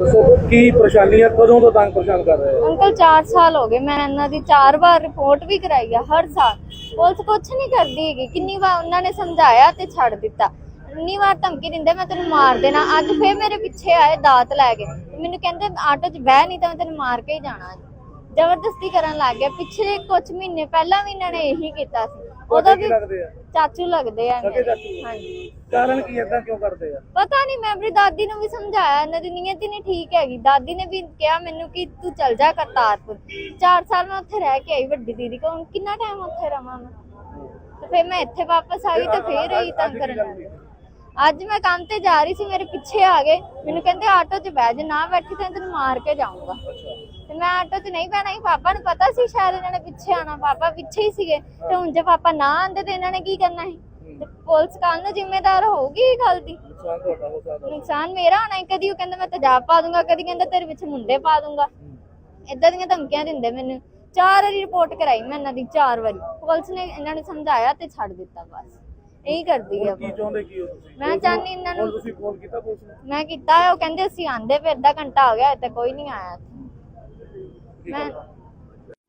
ਕੀ ਪਰੇਸ਼ਾਨੀਆਂ ਕਦੋਂ ਤੋਂ ਤੰਗ ਪਰੇਸ਼ਾਨ ਕਰ ਰਹੇ ਹੋ? ਅੰਕਲ 4 ਸਾਲ ਹੋ ਗਏ ਮੈਂ ਇਹਨਾਂ ਦੀ 4 ਵਾਰ ਰਿਪੋਰਟ ਵੀ ਕਰਾਈ ਆ ਹਰ ਸਾਲ। ਪੁਲਿਸ ਕੁਛ ਨਹੀਂ ਕਰਦੀ ਹੈਗੀ। ਕਿੰਨੀ ਵਾਰ ਉਹਨਾਂ ਨੇ ਸਮਝਾਇਆ ਤੇ ਛੱਡ ਦਿੱਤਾ। ਇੰਨੀ ਵਾਰ ਧਮਕੀ ਦਿੰਦੇ ਮੈਂ ਤੈਨੂੰ ਮਾਰ ਦੇਣਾ। ਅੱਜ ਫੇਰ ਮੇਰੇ ਪਿੱਛੇ ਆਏ ਦਾਤ ਲੈ ਕੇ ਮੈਨੂੰ ਕਹਿੰਦੇ ਆਟੋ 'ਚ ਬਹਿ ਨਹੀਂ ਤਾਂ ਮੈਂ ਤੈਨੂੰ ਮਾਰ ਕੇ ਹੀ ਜਾਣਾ ਜ਼ਬਰਦਸਤੀ ਕਰਨ ਲੱਗ ਗਿਆ। ਪਿਛਲੇ ਕੁਝ ਮਹੀਨੇ ਪਹਿਲਾਂ ਵੀ ਇਹਨਾਂ ਨੇ ਇਹੀ ਕੀਤਾ ਸੀ। ਉਹਦਾ ਵੀ ਚਾਚੂ ਲੱਗਦੇ ਆ? ਹਾਂਜੀ। ਕਾਰਨ ਕੀ ਏਦਾਂ ਕਿਉਂ ਕਰਦੇ ਆ? ਪਤਾ ਨਹੀਂ ਮੈਂ ਆਪਣੀ ਦਾਦੀ ਨੂੰ ਵੀ ਸਮਝਾਇਆ ਇਹਨਾਂ ਦੀ ਨੀਅਤ ਹੀ ਨਹੀਂ ਠੀਕ ਹੈਗੀ। ਦਾਦੀ ਨੇ ਵੀ ਕਿਹਾ ਮੈਨੂੰ ਕਿ ਤੂੰ ਚਲ ਜਾ ਕਰਤਾਰਪੁਰ। 4 ਸਾਲ ਮੈਂ ਉੱਥੇ ਰਹਿ ਕੇ ਆਈ ਵੱਡੀ ਦੀਦੀ ਕੋਲ ਹੁਣ ਕਿੰਨਾ ਟਾਈਮ ਉੱਥੇ ਰਵਾਂ ਮੈਂ? ਤੇ ਫਿਰ ਮੈਂ ਇੱਥੇ ਵਾਪਸ ਆ ਗਈ ਤੇ ਫੇਰ ਇਹੀ ਤੰਗ ਕਰਨ ਲੱਗ ਗਏ ਅੱਜ ਮੈਂ ਕੰਮ ਤੇ ਜਾ ਰਹੀ ਸੀ ਮੇਰੇ ਪਿੱਛੇ ਆ ਗਏ। ਮੈਨੂੰ ਕਹਿੰਦੇ ਆਟੋ 'ਚ ਬਹਿ ਜਾ ਨਾ ਬੈਠੀ ਤਾਂ ਤੈਨੂੰ ਮਾਰ ਕੇ ਜਾਊਂਗਾ। ਤੇ ਮੈਂ ਆਟੋ 'ਚ ਨਹੀਂ ਬਹਿਣਾ ਸੀ ਪਾਪਾ ਨੂੰ ਪਤਾ ਸੀ ਸ਼ਾਇਦ ਇਹਨਾਂ ਨੇ ਪਿੱਛੇ ਆਣਾ ਪਾਪਾ ਪਿੱਛੇ ਹੀ ਸੀਗੇ। ਤੇ ਹੁਣ ਜੇ ਪਾਪਾ ਨਾ ਆਂਦੇ ਤੇ ਇਹਨਾਂ ਨੇ ਕੀ ਕਰਨਾ ਸੀ? ਤੇ ਪੁਲਿਸ ਕੱਲ ਨੂੰ ਜ਼ਿੰਮੇਦਾਰ ਹੋਊਗੀ ਇਹ ਗੱਲ ਦੀ? ਨੁਕਸਾਨ ਤੁਹਾਡਾ ਹੋ ਸਕਦਾ। ਨੁਕਸਾਨ ਮੇਰਾ ਹੋਣਾ ਹੈ ਕਦੀ ਉਹ ਕਹਿੰਦਾ ਮੈਂ ਤੇਜ਼ਾਬ ਪਾ ਦੂੰਗਾ ਕਦੀ ਕਹਿੰਦਾ ਤੇਰੇ ਵਿੱਚ ਮੁੰਡੇ ਪਾ ਦੂੰਗਾ। ਇਦਾਂ ਦੀਆਂ ਧਮਕੀਆਂ ਦਿੰਦੇ ਮੈਨੂੰ। ਚਾਰ ਵਾਰੀ ਰਿਪੋਰਟ ਕਰਾਈ ਮੈਂ ਇਹਨਾਂ ਦੀ ਚਾਰ ਵਾਰੀ। ਪੁਲਿਸ ਨੇ ਇਹਨਾਂ ਨੂੰ ਸਮਝਾਇਆ ਤੇ ਛੱਡ ਦਿੱਤਾ ਬਸ। ਇਹੀ ਕਰਦੀ ਆ ਹੁਣ ਕੀ ਚਾਹੁੰਦੇ ਕੀ ਹੋ ਤੁਸੀਂ? ਮੈਂ ਚਾਹਨੀ ਇਹਨਾਂ ਹੁਣ ਨੂੰ ਤੁਸੀਂ ਫੋਨ ਕੀਤਾ ਪੁਲਿਸ ਨੂੰ? ਮੈਂ ਕੀਤਾ ਉਹ ਕਹਿੰਦੇ ਅਸੀਂ ਆਂਦੇ ਫਿਰ ਅੱਧਾ ਘੰਟਾ ਹੋ ਗਿਆ ਤੇ ਕੋਈ ਨਹੀਂ ਆਇਆ ਮੈਂ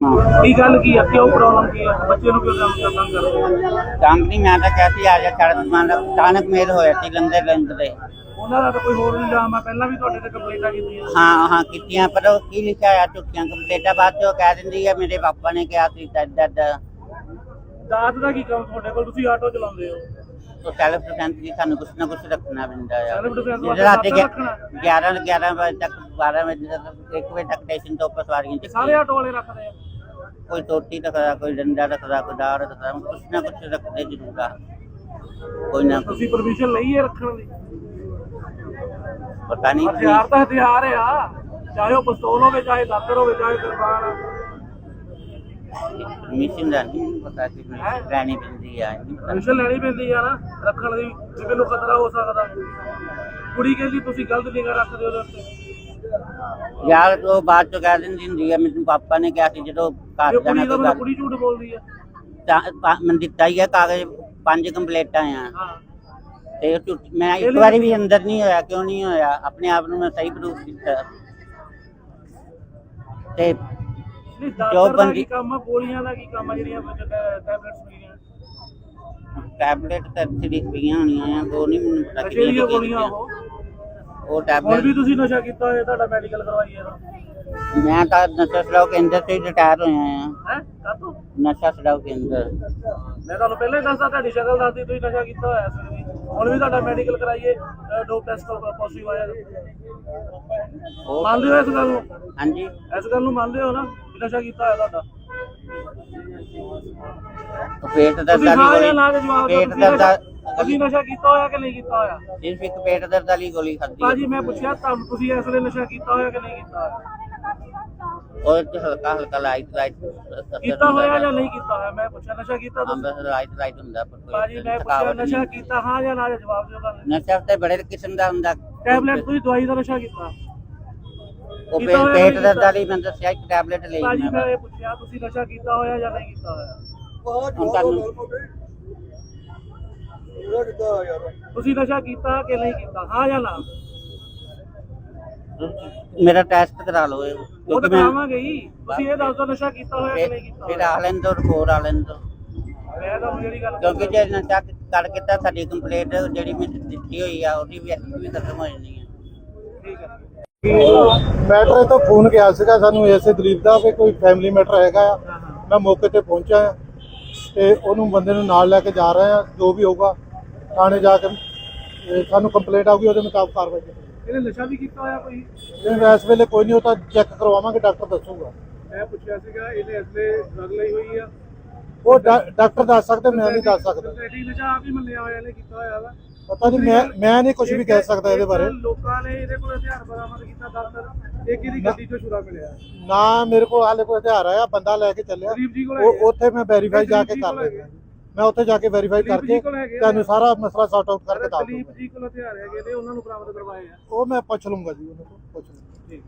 ਕੀ ਗੱਲ ਕੀ ਆ? ਕਿਉਂ ਪ੍ਰੋਬਲਮ ਕੀ ਆ? ਬੱਚੇ ਨੂੰ ਕਿਉਂ ਕੰਮ ਤੰਗ ਕਰਦੇ ਆ ਤੰਗ ਨਹੀਂ ਮੈਂ ਤਾਂ ਕਹਿਤੀ ਆ ਜਾ ਛੜ ਮਨ ਅਚਾਨਕ ਮੇਲ ਹੋਇਆ ਸੀ ਲੰਦੇ ਲੰਦੇ ਉਹਨਾਂ ਦਾ ਤਾਂ ਕੋਈ ਹੋਰ ਇਲਜ਼ਾਮ ਆ ਪਹਿਲਾਂ ਵੀ ਤੁਹਾਡੇ ਤੇ ਕੰਪਲੇਂਟਾਂ ਕੀਤੀਆਂ ਹਾਂ ਹਾਂ ਕੀਤੀਆਂ ਪਰ ਉਹ ਕੀ ਲਿਖਿਆ ਆ ਚੁੱਕੀਆਂ ਕੰਪਲੀਟਾ ਬਾਅਦ ਚੋਂ ਕਹਿ ਦਿੰਦੀ ਹੈ ਮੇਰੇ ਪਾਪਾ ਨੇ ਕਿਹਾ ਸੀ ਤਦ ਤਦ ਦਾਤ ਦਾ ਕੀ ਕੰਮ ਤੁਹਾਡੇ ਕੋਲ? ਤੁਸੀਂ ਆਟੋ ਚਲਾਉਂਦੇ ਹੋ। ਉਹ ਸੈਲਫ ਡਿਫੈਂਸ ਦੀ ਸਾਨੂੰ ਕੁਛ ਨਾ ਕੁਛ ਰੱਖਣਾ ਪੈਂਦਾ ਆ। ਰਾਤੀ ਰੱਖਣਾ? 11 11 ਵਜੇ ਤੱਕ 12 ਵਜੇ ਤੱਕ 1 ਵਜੇ ਤੱਕ ਸਟੇਸ਼ਨ ਤੋਂ ਉੱਪਰ ਸਵਾਰੀਆਂ ਸਾਰੇ ਆਟੋ ਵਾਲੇ ਰੱਖਦੇ ਆ। ਕੋਈ ਟੋਟੀ ਰੱਖਦਾ ਕੋਈ ਡੰਡਾ ਰੱਖਦਾ ਕੋਈ ਦਾੜ ਰੱਖਦਾ ਕੁਛ ਨਾ ਕੁਛ ਰੱਖਦੇ ਜ਼ਰੂਰ ਆ। ਕੋਈ ਨਾ ਕੋਈ। ਤੁਸੀਂ ਪਰਮਿਸ਼ਨ ਲਈ ਹੈ ਰੱਖਣ ਦੀ? ਪਤਾ ਨਹੀਂ ਕੀ। ਹਥਿਆਰ ਤਾਂ ਹਥਿਆਰ ਆ। ਚਾਹੇ ਉਹ ਪਿਸਤੌਲ ਹੋਵੇ ਚਾਹੇ ਦਾਤਰ ਹੋਵੇ ਚਾਹੇ ਕਿਰਪਾਨ। ਮਿਸ਼ਨ ਦਾ ਨਹੀਂ ਪਤਾ ਕਿ ਲੈਣੀ ਪੈਂਦੀ ਆ ਨਹੀਂ ਪਤਾ। ਪਰਮਿਸ਼ਨ ਲੈਣੀ ਪੈਂਦੀ ਆ ਨਾ ਰੱਖਣ ਦੀ ਜੇ ਮੈਨੂੰ ਖਤਰਾ ਹੋ ਸਕਦਾ। ਕੁੜੀ ਕਹਿੰਦੀ ਤੁਸੀਂ ਗਲਤ ਨਿਗਾਹ ਰੱਖਦੇ ਹੋ ਉਹਦੇ ਉੱਤੇ। ਯਾਰ ਉਹ ਬਾਅਦ ਚੋਂ ਕਹਿ ਦਿੰਦੀ ਹੁੰਦੀ ਆ ਮੈਨੂੰ ਪਾਪਾ ਨੇ ਕਿਹਾ ਸੀ ਜਦੋਂ ਘਰ ਜਾਣਾ ਕੁੜੀ ਮਤਲਬ ਗੱਲ ਕੁੜੀ ਝੂਠ ਬੋਲਦੀ ਆ। ਤਾਂ ਪਾ- ਮੈਨੂੰ ਦਿੱਤਾ ਹੀ ਆ ਕਾਗਜ਼ ਪੰਜ ਕੰਪਲੇਟਾਂ ਆ। ਹਾਂ। ਤੇ ਉਹ ਝੂਠ- ਮੈਂ ਇੱਕ ਵਾਰੀ ਵੀ ਅੰਦਰ ਨਹੀਂ ਹੋਇਆ ਕਿਉਂ ਨਹੀਂ ਹੋਇਆ? ਆਪਣੇ ਆਪ ਨੂੰ ਮੈਂ ਸਹੀ ਪ੍ਰੂਫ ਕੀਤਾ ਤੇ ਨਹੀਂ ਦਾਤਰ ਦਾ ਬੰਦੀ- ਕੀ ਕੰਮ ਆ ਗੋਲੀਆਂ ਦਾ ਕੀ ਕੰਮ ਆ ਜਿਹੜੀਆਂ ਟੈਬਲੇਟਸ ਮਿਲੀਆਂ ਟੈਬਲੇਟ ਤਾਂ ਥਰੀ ਪੀਆਂ ਹੋਣੀਆਂ ਆ ਦੋ ਨਹੀਂ ਮੈਨੂੰ ਪਤਾ ਨਸ਼ੇ ਦੀਆਂ ਕਿੰਨੀਆਂ ਗੋਲੀਆਂ। ਉਹ। ਉਹ ਹੁਣ ਟੈਬਲੇਟ ਵੀ ਤੁਸੀਂ ਨਸ਼ਾ ਕੀਤਾ ਹੋਇਆ ਤੁਹਾਡਾ ਮੈਡੀਕਲ ਕਰਵਾਈਏ ਨਾ ਮੈਂ ਤਾਂ ਨਸ਼ਾ ਛਡਾਓ ਕੇਂਦਰ ਤੋਂ ਰਿਟਾਇਰ ਹੋਇਆ ਆ ਹੈ? ਕਾਤੋਂ ਨਸ਼ਾ ਛਡਾਓ ਕੇਂਦਰ ਮੈਂ ਤੁਹਾਨੂੰ ਪਹਿਲਾਂ ਹੀ ਦੱਸਦਾ ਤੁਹਾਡੀ ਸ਼ਕਲ ਦੱਸਦੀ ਤੁਸੀਂ ਨਸ਼ਾ ਕੀਤਾ ਹੋਇਆ ਸੀ। ਵੀ ਹੁਣ ਵੀ ਤੁਹਾਡਾ ਮੈਡੀਕਲ ਕਰਾਈਏ ਡੋਪ ਟੈਸਟ ਪੋਜ਼ਿਟਿਵ ਆਇਆ ਉਹ ਮੰਨਦੇ ਹੋ ਇਸ ਗੱਲ ਨੂੰ? ਹਾਂਜੀ। ਇਸ ਗੱਲ ਨੂੰ ਮੰਨਦੇ ਹੋ ਨਾ ਕਿ ਨਸ਼ਾ ਕੀਤਾ ਹੋਇਆ ਤੁਹਾਡਾ? ਉਹ ਪੇਟ ਦਰਦ ਤੁਸੀਂ ਹਾਂ ਵਾਲੀ ਜਾਂ ਨਾ ਦੇ ਜਵਾਬ ਗੋਲੀ ਦਿਓ। ਪੇਟ ਤੁਸੀਂ ਦਰਦ ਨਸ਼ਾ- ਤੁਸੀਂ ਨਸ਼ਾ ਕੀਤਾ ਹੋਇਆ ਕਿ ਨਹੀਂ ਕੀਤਾ ਹੋਇਆ? ਸਿਰਫ ਇੱਕ ਪੇਟ ਦਰਦ ਵਾਲੀ ਗੋਲੀ ਖਾਧੀ ਭਾਜੀ ਮੈਂ ਪੁੱਛਿਆ ਤੁਹਾਨੂੰ ਤੁਸੀਂ ਇਸ ਵੇਲੇ ਨਸ਼ਾ ਕੀਤਾ ਹੋਇਆ ਕਿ ਨਹੀਂ ਕੀਤਾ ਹੋਇਆ? ਉਹ ਚ ਹਲਕਾ ਹਲਕਾ ਲਾਈਟ ਲਾਈਟ ਕੀਤਾ ਹੋਇਆ ਜਾਂ ਨਹੀਂ ਕੀਤਾ ਹੋਇਆ? ਮੈਂ ਪੁੱਛਿਆ ਨਸ਼ਾ ਕੀਤਾ ਤੁਸੀਂ? ਅੰਦਰ ਲਾਈਟ ਲਾਈਟ ਹੁੰਦਾ ਪਰ ਕੋਈ ਭਾਜੀ ਮੈਂ ਪੁੱਛਿਆ ਥਕਾਵਟ ਨਹੀਂ। ਨਸ਼ਾ ਕੀਤਾ ਹਾਂ ਜਾਂ ਨਾ ਜਵਾਬ ਦਿਓ ਤੁਹਾਨੂੰ। ਨਸ਼ਾ ਤੇ ਬੜੇ ਕਿਸਮ ਦਾ ਹੁੰਦਾ। ਟੈਬਲੇਟ ਤੁਸੀਂ ਦਵਾਈ ਦਾ ਨਸ਼ਾ ਕੀਤਾ? ਉਹ ਕੀਤਾ ਪੇਟ ਹੋਇਆ ਪੇਟ ਨਹੀਂ ਦਰਦ ਕੀਤਾ? ਵਾਲੀ ਮੈਂ ਦੱਸਿਆ ਇੱਕ ਟੈਬਲੇਟ ਲਈ ਭਾਜੀ ਮੈਂ। ਮੈਂ ਇਹ ਪੁੱਛਿਆ ਤੁਸੀਂ ਨਸ਼ਾ ਕੀਤਾ ਹੋਇਆ ਜਾਂ ਨਹੀਂ ਕੀਤਾ ਹੋਇਆ? ਹੁਣ ਤੁਹਾਨੂੰ ਤੁਸੀਂ ਨਸ਼ਾ ਕੀਤਾ ਕਿ ਨਹੀਂ ਕੀਤਾ? ਹਾਂ ਜਾਂ ਨਾ? ਮੇਰਾ ਟੈਸਟ ਕਰਾ ਲਓ ਇਹ, ਉਹ ਤਾਂ ਕਿਉਂਕਿ ਮੈਂ ਕਰਾਵਾਂਗੇ ਹੀ ਤੁਸੀਂ ਇਹ ਦੱਸ ਦਿਓ ਨਸ਼ਾ ਕੀਤਾ ਹੋਇਆ ਕਿ ਨਹੀਂ ਕੀਤਾ ਫਿਰ ਹੋਇਆ? ਆ ਲੈਣ ਦੋ ਰਿਪੋਰਟ ਆ ਲੈਣ ਦੋ। ਮੈਂ ਤੁਹਾਨੂੰ ਜਿਹੜੀ ਗੱਲ ਕਿਉਂਕਿ ਜੇ ਨਸ਼ਾ ਤਾਂ ਸਾਡੀ ਕੰਪਲੇਂਟ ਜਿਹੜੀ ਮੈਂ ਦਿੱਤੀ ਹੋਈ ਆ ਉਹਦੀ ਵੀ ਵੀ ਖਤਮ ਹੋ ਜਾਣੀ ਹੈ ਠੀਕ ਹੈ ਮੈਟਰ ਤੋਂ ਫੋਨ ਗਿਆ ਸੀਗਾ ਸਾਨੂੰ ਐਸੇ ਦਲੀਪ ਦਾ ਵੀ ਕੋਈ ਫੈਮਿਲੀ ਮੈਟਰ ਹੈਗਾ ਆ। ਮੈਂ ਮੌਕੇ ਤੇ ਪਹੁੰਚਾ ਆ ਤੇ ਉਹਨੂੰ ਬੰਦੇ ਨੂੰ ਨਾਲ ਲੈ ਕੇ ਜਾ ਰਹੇ ਆ ਜੋ ਵੀ ਹੋਊਗਾ। ਥਾਣੇ ਜਾ ਕੇ ਇਹ ਸਾਨੂੰ ਕੰਪਲੇਂਟ ਆਊਗੀ ਉਹਦੇ ਮੁਤਾਬਕ ਕਾਰਵਾਈ ਕਰਾਂਗੇ ਇਹਨੇ ਨਸ਼ਾ ਵੀ ਕੀਤਾ ਹੋਇਆ ਕੋਈ? ਜੇ ਇਸ ਵੇਲੇ ਕੋਈ ਨਹੀਂ ਉਹ ਤਾਂ ਚੈੱਕ ਕਰਵਾਵਾਂਗੇ ਡਾਕਟਰ ਦੱਸੂਗਾ। ਮੈਂ ਪੁੱਛਿਆ ਸੀਗਾ ਇਹਨੇ ਅਸਲੇ ਡਰਗ ਲਈ ਹੋਈ ਆ। ਉਹ ਡਾ- ਡਾਕਟਰ ਦੱਸ ਸਕਦੇ ਮੈਂ ਨਹੀਂ ਦੱਸ ਸਕਦਾ। ਸਿੰਥੈਟਿਕ ਨਸ਼ਾ ਆਪ ਹੀ ਮੰਨਿਆ ਹੋਇਆ ਇਹਨੇ ਕੀਤਾ ਹੋਇਆ ਵਾ। ਪਤਾ ਨਹੀਂ ਮੈਂ ਮੈਂ ਨਹੀਂ ਕੁਝ ਵੀ ਕਹਿ ਸਕਦਾ ਇਹਦੇ ਬਾਰੇ। ਲੋਕਾਂ ਨੇ ਇਹਦੇ ਕੋਲ ਹਥਿਆਰ ਬਰਾਮਦ ਕੀਤਾ ਦਾਤਰ ਇੱਕ ਇਹਦੀ ਗੱਡੀ ਚੋਂ ਛੁਰਾ ਮਿਲਿਆ? ਨਾ ਮੇਰੇ ਕੋਲ ਹਾਲੇ ਕੋਈ ਹਥਿਆਰ ਆਇਆ ਬੰਦਾ ਲੈ ਕੇ ਚੱਲਿਆ। ਗਰੀਬ ਜੀ ਕੋਲ ਉਹ ਹੈਗੇ ਆ। ਉੱਥੇ ਮੈਂ ਵੈਰੀਫਾਈ ਜਾ ਕੇ ਕਰ ਲੈਂਦਾ। ਮੈਂ ਉੱਥੇ ਜਾ ਕੇ ਵੈਰੀਫਾਈ ਕਰਕੇ। ਤੁਹਾਨੂੰ ਸਾਰਾ ਮਸਲਾ ਸੌਟ ਆਊਟ ਕਰਕੇ ਦੱਸ ਦੂੰਗਾ ਜੀ ਕੋਲ ਹਥਿਆਰ ਹੈਗੇ ਨੇ ਉਹਨਾਂ ਨੂੰ ਬਰਾਮਦ ਕਰਵਾਏ ਆ। ਉਹ ਮੈਂ ਪੁੱਛ ਲੂੰਗਾ ਜੀ ਉਹਨਾਂ ਤੋਂ ਪੁੱਛ ਲੂੰਗਾ ਠੀਕ